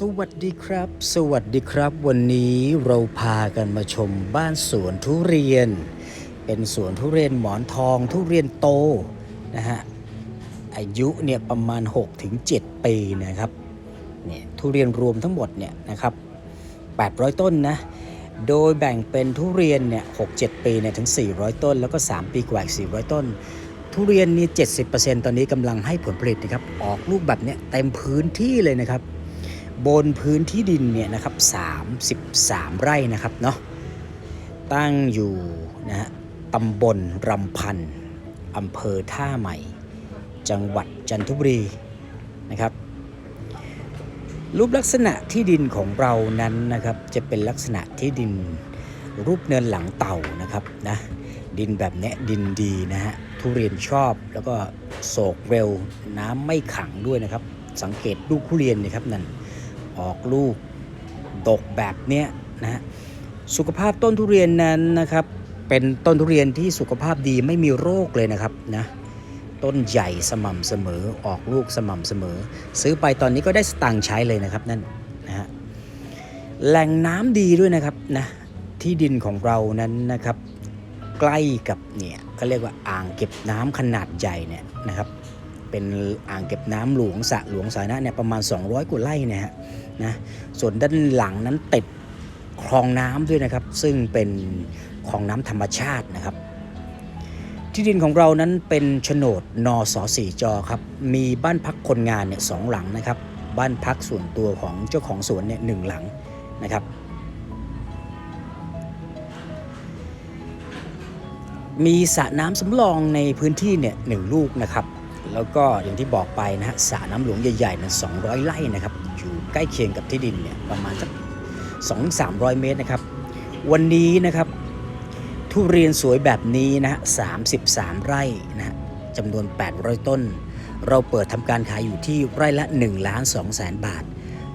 สวัสดีครับ สวัสดีครับ วันนี้เราพากันมาชมบ้านสวนทุเรียน เป็นสวนทุเรียนหมอนทองทุเรียนโตนะฮะอายุเนี่ยประมาณ 6-7 ปีนะครับเนี่ยทุเรียนรวมทั้งหมดเนี่ยนะครับ 800 ต้นนะ โดยแบ่งเป็นทุเรียนเนี่ย 6-7 ปีเนี่ยถึง 400 ต้น แล้วก็ 3 ปีกว่าอีก400 ต้น ทุเรียนนี่70%ตอนนี้กำลังให้ผลผลิตนะครับออกลูกแบบเนี้ยเต็มพื้นที่เลยนะครับ บนพื้นที่ดินเนี่ยนะครับ33 ไร่นะครับเนาะตั้งอยู่นะฮะตำบลรำพันอำเภอท่าใหม่ จังหวัดจันทบุรีนะครับ รูปลักษณะที่ดินของเรานั้นนะครับจะเป็นลักษณะที่ดินรูปเนินหลังเต่านะครับนะดินแบบเนี้ดินดีนะฮะทุเรียนชอบแล้วก็โศกเร็วน้ำไม่ขังด้วยนะครับ สังเกตลูกทุเรียนนะครับนั่น ออกลูกดกแบบเนี้ยนะฮะสุขภาพต้นทุเรียนนั้นนะครับเป็นต้นทุเรียนที่สุขภาพดีไม่มีโรคเลยนะครับนะต้นใหญ่สม่ำเสมอออกลูกสม่ำเสมอ ซื้อไปตอนนี้ก็ได้สตังค์ใช้เลยนะครับนั่นนะฮะแหล่งน้ำดีด้วยนะครับนะที่ดินของเรานั้นนะครับใกล้กับเนี่ยก็เรียกว่าอ่างเก็บน้ำขนาดใหญ่เนี่ยนะครับเป็นอ่างเก็บน้ำหลวงสระหลวงสาธารณะเนี่ยประมาณ 200กว่าไร่เนี่ยฮะ นะส่วนด้านหลังนั้นติดคลองน้ำด้วยนะครับ ซึ่งเป็นคลองน้ำธรรมชาตินะครับ ที่ดินของเรานั้นเป็นโฉนดนสสี่จอครับมีบ้านพักคนงานเนี่ยสองหลังนะครับ บ้านพักส่วนตัวของเจ้าของสวนเนี่ยหนึ่งหลังนะครับ มีสระน้ำสำรองในพื้นที่เนี่ยหนึ่งลูกนะครับ แล้วก็อย่างที่บอกไปนะฮะสระน้ำหลวงใหญ่ๆนั้น200ไร่นะครับอยู่ใกล้เคียงกับที่ดินเนี่ยประมาณสัก2-300เมตรนะครับ วันนี้นะครับทุเรียนสวยแบบนี้นะฮะ33ไร่นะฮะจำนวน 800 ต้น เราเปิดทำการขายอยู่ที่ไร่ละ1ล้าน2แสนบาท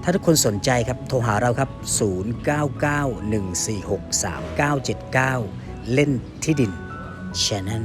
ถ้าทุกคนสนใจครับ โทรหาเราครับ 0991463979 เล่นที่ดิน Channel